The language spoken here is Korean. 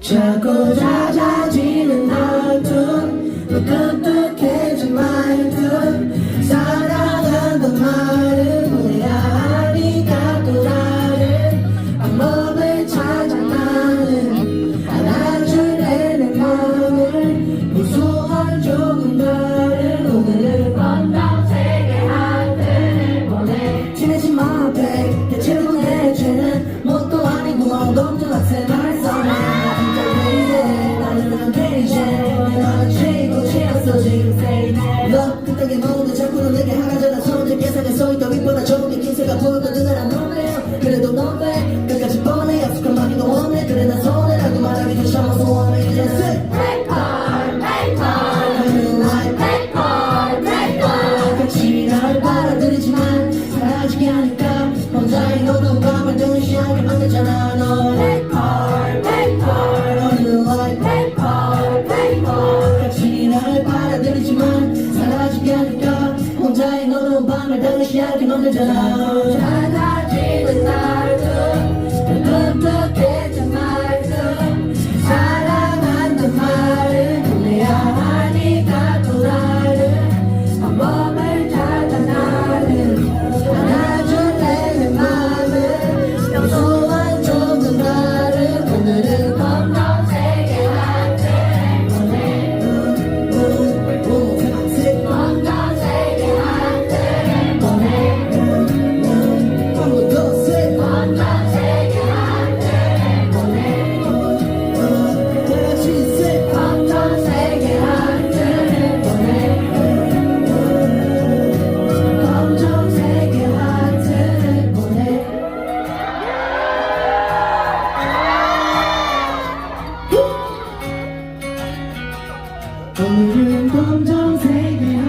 자꾸 잦아지는 날도 뭔데 자꾸 너 내게 하가잖아 손질 계산에 서있다 윗보다 좋은 게 기세가 보였거든 난 너네. 그래도 너네 끝까지 뻔해. 약속한 말이 더 원해. 그래 난 손해라고 말하기 좀 참아서 원해. 이제 Breakheart, breakheart, I'm like breakheart, breakheart 같이 날 받아들이지만 사라지게 하니까 혼자의 어두운 밤을 등시하게 만들잖아 너 혼자의 어두운 밤을 등 오늘은 검정색의